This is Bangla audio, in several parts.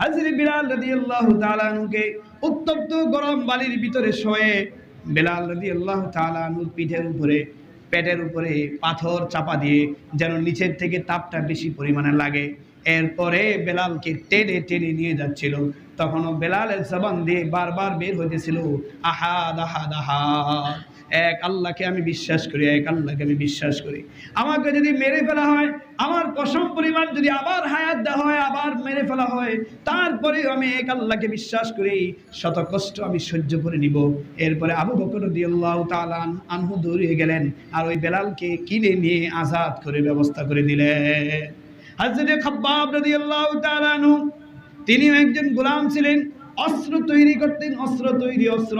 হাজরি বিলাল রাদিয়াল্লাহু তাআলা আনহুকে উত্তপ্ত গরম বালির ভিতরে শোয়ে বেলাল রাদিয়াল্লাহু তাআলা আনহুর পিঠের উপরে, পেটের উপরে পাথর চাপা দিয়ে যেন নিচের থেকে তাপটা বেশি পরিমাণে লাগে। এরপরে বেলালকে টেনে টেনে নিয়ে যাচ্ছিল। তখনও বেলালের জবান দিয়ে বারবার বের হইতেছিল, আহাদ আহাদ আহাদ। এক আল্লাহকে আমি বিশ্বাস করি, এক আল্লাহকে আমি বিশ্বাস করি। আমাকে যদি মেরে ফেলা হয়, আমার কসম পরিমাণ যদি আবার হায়াত দেওয়া হয়, আবার মেরে ফেলা হয়, তারপরেও আমি এক আল্লাহকে বিশ্বাস করি, শত কষ্ট আমি সহ্য করে নিব। এরপরে আবু বকর দিয়াল্লাহ তালান আনহু দৌড়িয়ে গেলেন আর ওই বেলালকে কিনে নিয়ে আজাদ করে ব্যবস্থা করে দিলেন। আনহু, তিনিও একজন গোলাম ছিলেন, অস্ত্র তৈরি করতেন, অস্ত্র তৈরি অস্ত্র।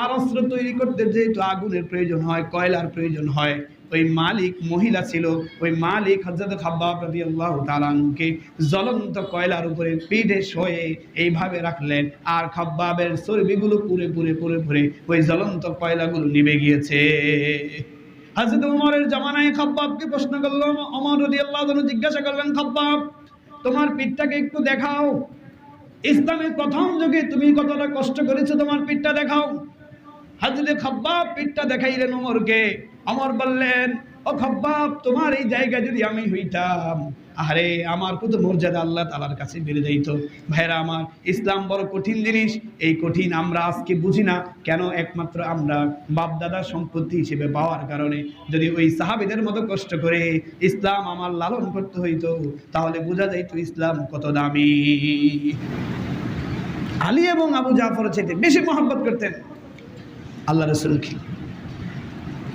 আর অস্ত্র তৈরি করতে যেহেতু আগুনের প্রয়োজন হয়, কয়লার প্রয়োজন হয়, ওই মালিক মহিলা ছিল, ওই মালিক হজরত খাব্বাব রাদিয়াল্লাহু আল্লাহ আনহুকে জ্বলন্ত কয়লার উপরে পিঠে শোয়ে এইভাবে রাখলেন। আর খাব্বাবের চর্বিগুলো পুরে পুরে পুরে পুরে ওই জ্বলন্ত কয়লাগুলো নিভে গিয়েছে। হাজরত উমরের জামানায় খাব্বাবকে প্রশ্ন করল অমর রাদিয়াল্লাহু তাআলা জিজ্ঞাসা করলেন, খাব্বাব, তোমার পিঠটাকে একটু দেখাও। ইসলামের প্রথম যুগে তুমি কতটা কষ্ট করেছ, তোমার পিঠটা দেখাও। হাজরে খাব্বাব পিঠটা দেখাইলেন ওমরকে অমর বললেন, ও খাব্বাব, তোমার এই জায়গায় যদি আমি হইতাম আরে আমার কত মর্যাদা আল্লাহ তালার কাছে বেড়ে যাইত। ভাইরা আমার, ইসলাম বড় কঠিন জিনিস, এই কঠিন আমরা আজকে বুঝি না। কেন একমাত্র আমরা বাপদাদার সম্পত্তি হিসেবে পাওয়ার কারণে? যদি ওই সাহাবিদের মতো কষ্ট করে ইসলাম আমার লালন করতে হইতো, তাহলে বোঝা যাইত ইসলাম কত দামি। আলী এবং আবু জাফর চাইতে বেশি মহব্বত করতেন। আল্লাহ রসুল কি?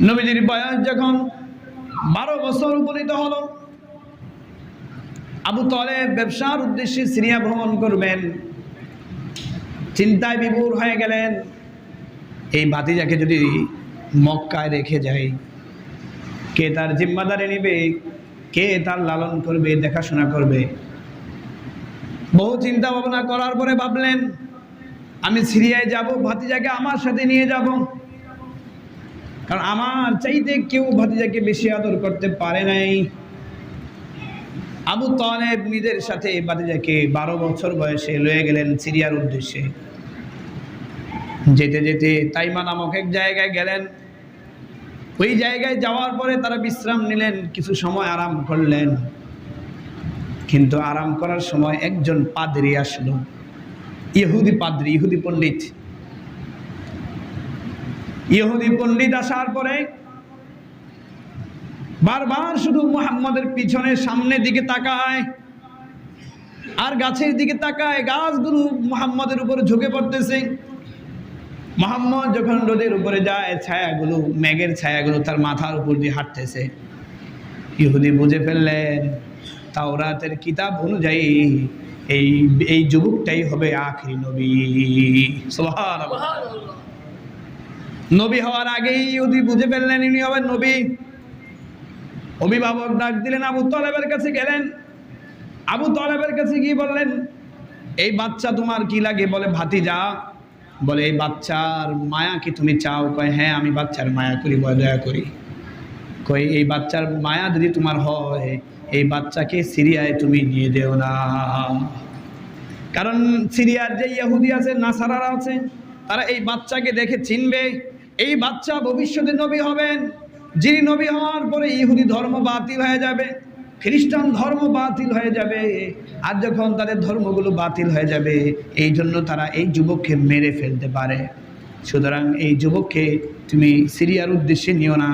নবীজির বয়স যখন বারো বছর উপনীত হলো, আবু তলে ব্যবসার উদ্দেশ্যে সিরিয়া ভ্রমণ করবেন। চিন্তায় বিভোর হয়ে গেলেন। এই বাতিজাকে যদি মক্কায় রেখে যায়, কে তার জিম্মাদারি নেবে, কে তার লালন করবে, দেখাশোনা করবে? বহু চিন্তা ভাবনা করার পরে ভাবলেন আমি সিরিয়ায় যাব, ভাতিজাকে আমার সাথে নিয়ে যাব। কারণ আমার চাইতে কেউ ভাতিজাকে বেশি আদর করতে পারে নাই। আবু তলেব নিজের সাথে ভাতিজাকে বারো বছর বয়সে লয়ে গেলেন সিরিয়ার উদ্দেশ্যে। যেতে যেতে তাইমা নামক এক জায়গায় গেলেন। ওই জায়গায় যাওয়ার পরে তারা বিশ্রাম নিলেন, কিছু সময় আরাম করলেন। কিন্তু আরাম করার সময় একজন পাদ্রি আসলো। ইহুদি পাদ্রি, ইহুদি পণ্ডিত। ইহুদি পণ্ডিত আসার পরে বারবার শুধু মুহাম্মদের পিছনে সামনের দিকে তাকায়, আর গাছের দিকে তাকায়, গাছগুলো মুহাম্মদের উপরে ঝুঁকে পড়তেছে। মোহাম্মদ যখন রোদের উপরে যায়, ছায়াগুলো, মেঘের ছায়াগুলো তার মাথার উপর দিয়ে হাঁটতেছে। ইহুদি বুঝে ফেললেন, তাওরাতের কিতাব অনুযায়ী এই এই যুবকটাই হবে আখরি নবী। নবী হওয়ার আগেই ইহুদি বুঝে ফেললেন ইনি হবেন নবী। অভিভাবক ডাক দিলেন আবু তলেবের কাছে গেলেন। আবু তলেবের কাছে গিয়ে বললেন এই বাচ্চা তোমার কি লাগে? বলে ভাতি যা বলে এই বাচ্চার মায়া কি তুমি চাও? কয় হ্যাঁ আমি বাচ্চার মায়া করি বয় দয়া করি। কই এই বাচ্চার মায়া যদি তোমার হয় এই বাচ্চাকে সিরিয়ায় তুমি নিয়ে দেও না। কারণ সিরিয়ার যে ইহুদি আছে, নাসারারা আছে, তারা এই বাচ্চাকে দেখে চিনবে, এই বাচ্চা ভবিষ্যতে নবী হবেন। যিনি নবী হওয়ার পরে ইহুদি ধর্ম বাতিল হয়ে যাবে, খ্রিস্টান ধর্ম বাতিল হয়ে যাবে, আর যখন তাদের ধর্মগুলো বাতিল হয়ে যাবে, এই জন্য তারা এই যুবককে মেরে ফেলতে পারে। সুতরাং এই যুবককে তুমি সিরিয়ার উদ্দেশ্যে নিও না,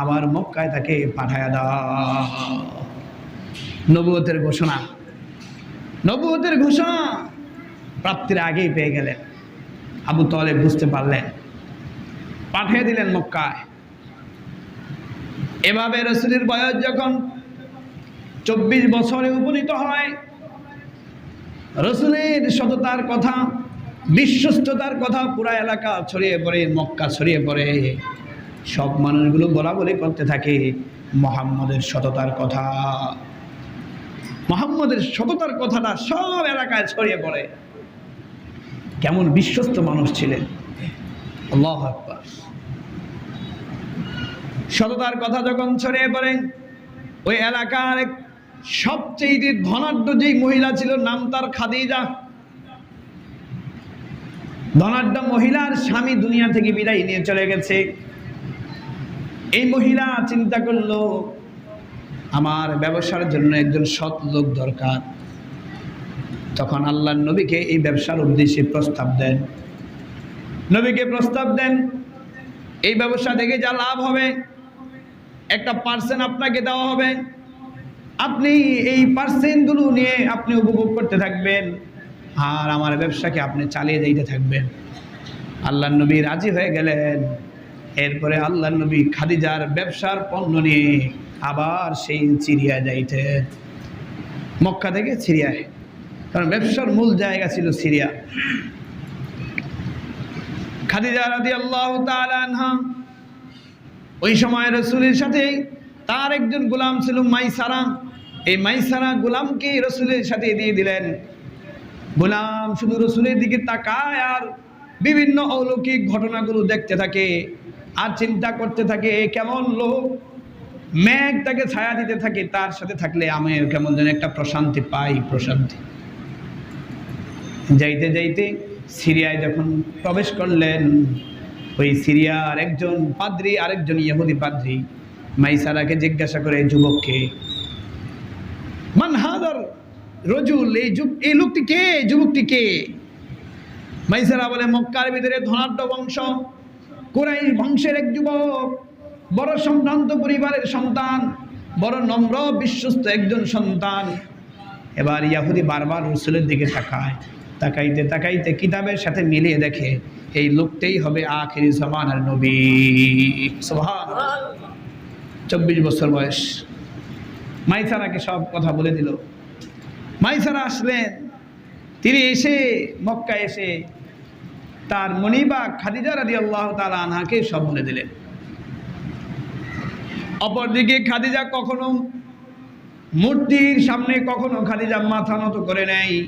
আবার মক্কায় তাকে পাঠায় দাও। নবুয়তের ঘোষণা। নবুয়তের ঘোষণা প্রাপ্তির আগেই পেয়ে গেলেন। আবু তলে বুঝতে পারলেন। পাঠিয়ে দিলেন মক্কায়। এভাবে রসুলের বয়স যখন চব্বিশ বছরে উপনীত হয়, রসুলের সততার কথা, বিশ্বস্ততার কথা পুরা এলাকা ছড়িয়ে পড়ে, মক্কা ছড়িয়ে পড়ে। সব মানুষগুলো বলা বলে করতে থাকে, মোহাম্মদের সততার কথা। মোহাম্মদের সততার কথাটা সব এলাকায় ছড়িয়ে পড়ে। কেমন বিশ্বস্ত মানুষ ছিলেন। আল্লাহ সততার কথা যখন ছড়িয়ে পড়ে, ওই এলাকার সবচেয়ে ধনাঢ্য যেই মহিলা ছিল, নাম তার খাদিজা। ধনাঢ্য মহিলার স্বামী দুনিয়া থেকে বিদায় নিয়ে চলে গেছে। এই মহিলা চিন্তা করল আমার ব্যবসার জন্য একজন সৎ লোক দরকার। তখন আল্লাহ নবীকে এই ব্যবসার উদ্দেশ্যে প্রস্তাব দেন। নবীকে প্রস্তাব দেন, এই ব্যবসা থেকে যা লাভ হবে, একটা পার্সেন্ট আপনাকে দেওয়া হবে। আপনি এই পার্সেন্টগুলো নিয়ে আপনি উপভোগ করতে থাকবেন, আর আমার ব্যবসাকে আপনি চালিয়ে দিতে থাকবেন। আল্লাহ নবী রাজি হয়ে গেলেন। এরপরে আল্লাহ নবী খাদিজার ব্যবসার পণ্য নিয়ে আবার সেই সিরিয়া যাইতে। মক্কা থেকে সিরিয়ায় কারণ ব্যবসার মূল জায়গা ছিল সিরিয়া। খাদিজা রাদি আল্লাহ ওই সময় রসুলের সাথে তার একজন গোলাম ছিল মাইসারা। এই মাইসারা গোলামকে রসুলের সাথে দিয়ে দিলেন। গোলাম শুধু রসুলের দিকে তাকায় আর বিভিন্ন অলৌকিক ঘটনাগুলো দেখতে থাকে, আর চিন্তা করতে থাকে কেমন লোক? মেঘ তাকে ছায়া দিতে থাকে, তার সাথে থাকলে আমি কেমন যেন একটা প্রশান্তি পাই, প্রশান্তি। যাইতে যাইতে সিরিয়ায় যখন প্রবেশ করলেন, ওই সিরিয়ার একজন পাদ্রী, আরেকজন ইহুদি পাদ্রী মাইসারাকে জিজ্ঞাসা করে যুবককে, মান হাদার রজুল, এই যুব, এই লোকটি কে? যুবকটি কে? মাইসারা বলে, মক্কার ভিতরে ধনাঢ্য বংশ কোরাই বংশের এক যুবক। বড় সম্ভ্রান্ত পরিবারের সন্তান, বড় নম্র বিশ্বস্ত একজন সন্তান। এবার ইয়াহুদি বারবার রসুলের দিকে তাকায়, তাকাইতে তাকাইতে কিতাবের সাথে মিলিয়ে দেখে, এই লোকটাই হবে আখিরি জমানার নবী। চব্বিশ বছর বয়স। মাইসারাকে সব কথা বলে দিল। মাইসারা আসলেন। তিনি এসে মক্কা এসে তার মনিবা খাদিজা রাদি আল্লাহ তালা আনহাকে সব বলে দিলেন। অপরদিকে খাদিজা কখনো মূর্তির সামনে কখনো খাদিজা মাথা নত করে নেয়।